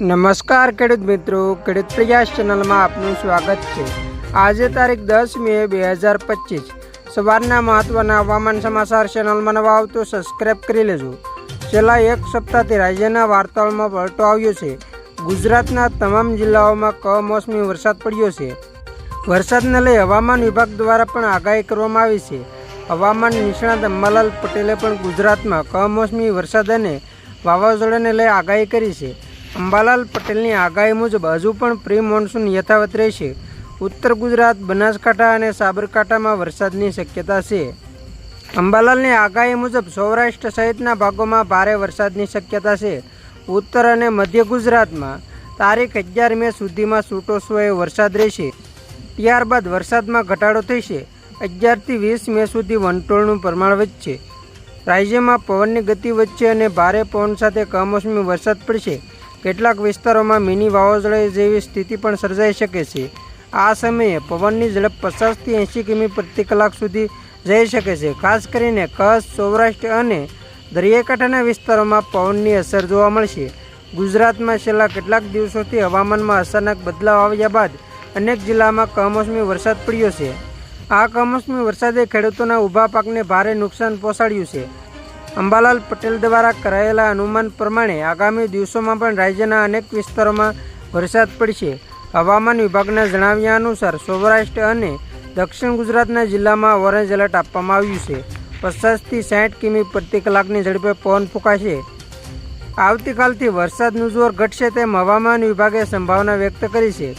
નમસ્કાર ખેડૂત મિત્રો, ખેડૂત પ્રયાસ ચેનલમાં આપનું સ્વાગત છે. આજે તારીખ દસ મે બે હજાર પચીસ. સવારના મહત્વના હવામાન સમાચાર ચેનલમાં નવા આવતો સબસ્ક્રાઇબ કરી લેજો. છેલ્લા એક સપ્તાહથી રાજ્યના વાર્તાઓમાં પલટો આવ્યો છે. ગુજરાતના તમામ જિલ્લાઓમાં કમોસમી વરસાદ પડ્યો છે. વરસાદને લઈ હવામાન વિભાગ દ્વારા પણ આગાહી કરવામાં આવી છે. હવામાન નિષ્ણાત અંબાલાલ પટેલે પણ ગુજરાતમાં કમોસમી વરસાદ અને વાવાઝોડાને લઈ આગાહી કરી છે. અંબાલાલ પટેલની આગાહી મુજબ હજુ પણ પ્રી મોન્સૂન યથાવત રહેશે. ઉત્તર ગુજરાત, બનાસકાંઠા અને સાબરકાંઠામાં વરસાદની શક્યતા છે. અંબાલાલની આગાહી મુજબ સૌરાષ્ટ્ર સહિતના ભાગોમાં ભારે વરસાદની શક્યતા છે. ઉત્તર અને મધ્ય ગુજરાતમાં તારીખ અગિયાર મે સુધીમાં છૂટો સ્વયે વરસાદ રહેશે. ત્યારબાદ વરસાદમાં ઘટાડો થશે. અગિયારથી વીસ મે સુધી વંટોળનું પ્રમાણ વધશે. રાજ્યમાં પવનની ગતિ વચ્ચે અને ભારે પવન સાથે કમોસમી વરસાદ પડશે. કેટલાક વિસ્તારોમાં મિની વાવાઝોડા જેવી સ્થિતિ પણ સર્જાઈ શકે છે. આ સમયે પવનની ઝડપ પચાસથી એંશી કિમી પ્રતિ કલાક સુધી જઈ શકે છે. ખાસ કરીને કચ્છ, સૌરાષ્ટ્ર અને દરિયાકાંઠાના વિસ્તારોમાં પવનની અસર જોવા મળશે. ગુજરાતમાં છેલ્લા કેટલાક દિવસોથી હવામાનમાં અચાનક બદલાવ આવ્યા બાદ અનેક જિલ્લામાં કમોસમી વરસાદ પડ્યો છે. આ કમોસમી વરસાદે ખેડૂતોના ઊભા પાકને ભારે નુકસાન પહોંચાડ્યું છે. અંબાલાલ પટેલ દ્વારા કરાયેલા અનુમાન પ્રમાણે આગામી દિવસોમાં પણ રાજ્યના અનેક વિસ્તારોમાં વરસાદ પડશે. હવામાન વિભાગના જણાવ્યા અનુસાર સૌરાષ્ટ્ર અને દક્ષિણ ગુજરાતના જિલ્લામાં ઓરેન્જ એલર્ટ આપવામાં આવ્યું છે. પચાસથી સાઠ કિમી પ્રતિ કલાકની ઝડપે પવન ફૂંકાશે. આવતીકાલથી વરસાદનું જોર ઘટશે તેમ હવામાન વિભાગે સંભાવના વ્યક્ત કરી છે.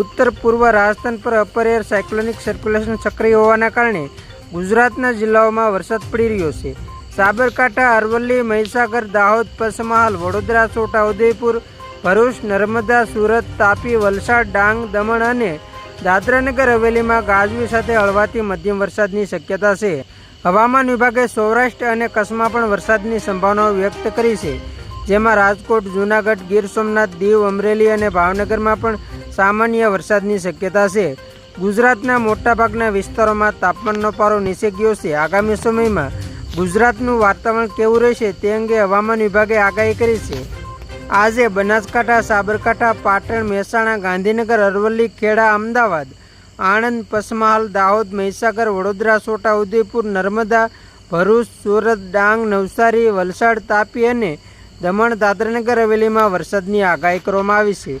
ઉત્તર પૂર્વ રાજસ્થાન પર અપર એર સાયક્લોનિક સર્ક્યુલેશન સક્રિય હોવાના કારણે ગુજરાતના જિલ્લાઓમાં વરસાદ પડી રહ્યો છે. સાબરકાંઠા, અરવલ્લી, મહીસાગર, દાહોદ, પંચમહાલ, વડોદરા છોટાઉદેપુર ભરૂચ, નર્મદા, સુરત, તાપી, વલસાડ, ડાંગ, દમણ અને દાદરાનગર હવેલીમાં ગાજવી સાથે હળવાથી મધ્યમ વરસાદની શક્યતા છે. હવામાન વિભાગે સૌરાષ્ટ્ર અને કચ્છમાં પણ વરસાદની સંભાવનાઓ વ્યક્ત કરી છે. જેમાં રાજકોટ, જૂનાગઢ, ગીર સોમનાથ, દીવ, અમરેલી અને ભાવનગરમાં પણ સામાન્ય વરસાદની શક્યતા છે. ગુજરાતના મોટાભાગના વિસ્તારોમાં તાપમાનનો પારો નીચે ગયો છે. આગામી સમયમાં ગુજરાતનું વાતાવરણ કેવું રહેશે તે અંગે હવામાન વિભાગે આગાહી કરી છે. આજે બનાસકાંઠા, સાબરકાંઠા, પાટણ, મહેસાણા, ગાંધીનગર, અરવલ્લી, ખેડા, અમદાવાદ, આણંદ પસમહાલ દાહોદ, મહીસાગર, વડોદરા, છોટા ઉદેપુર, નર્મદા, ભરૂચ, સુરત, ડાંગ, નવસારી, વલસાડ, તાપી અને દમણ, દાદરાનગર હવેલીમાં વરસાદની આગાહી કરવામાં આવી છે.